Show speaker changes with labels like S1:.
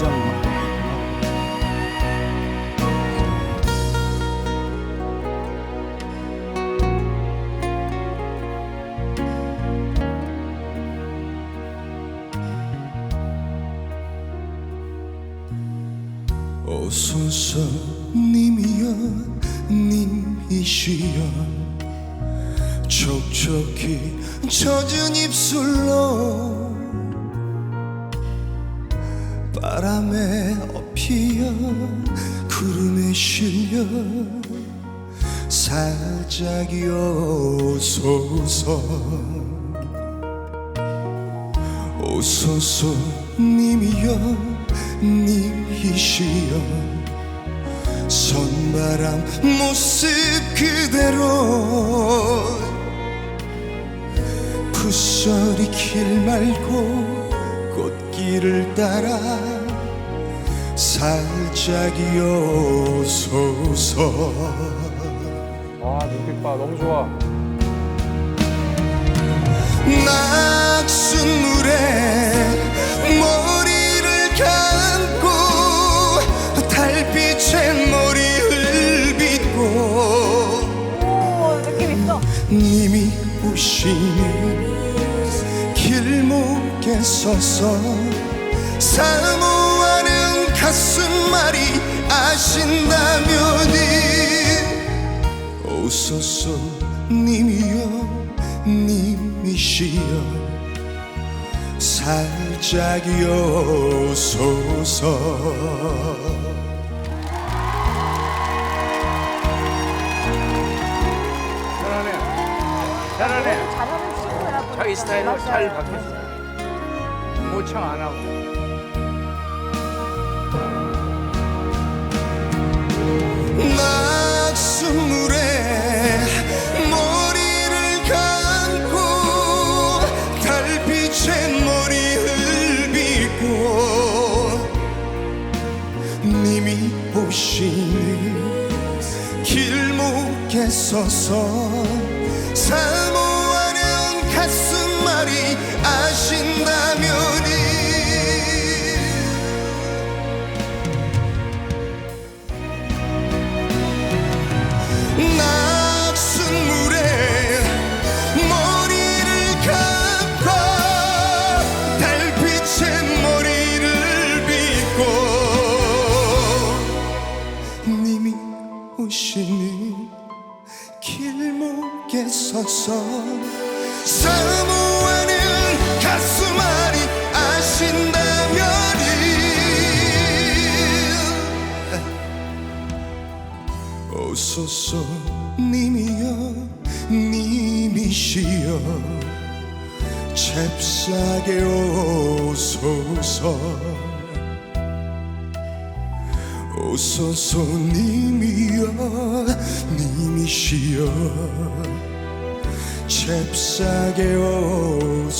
S1: 등장음악
S2: 오소서 님이여 님이시여. 촉촉히 젖은 입술로 바람에 업히어 구름에 실려 살짝이 오소서 오소서 님이여 님이시여 선바람 모습 그대로 푸서리 길 말고 꽃 길을 따라 살짝이 오소서.
S3: 와 눈빛 봐 너무 좋아.
S2: 낙순물에 머리를 감고 달빛에 머리를 빗고
S4: 오 느낌 있어.
S2: 님이 오시니 길목 에 서서 사모하는 가슴말이 아신다면이 오소서 님이여 님이시여 살짝이 오소서
S3: 잘하네 잘하네. 자기 스타일로. 잘 바뀌었어 모창 안 하고.
S2: 낙수물에 머리를 감고 달빛에 머리를 빗고 님이 오시니 길목에 서서 사모하는 가슴말이 아신 오시니 길목에 서서 사모하는 가슴앓이 아신다면이 오소서 님이여 님이시여 잽싸게 오소서 오소서 님이여 님이시여. 잽싸게 오소서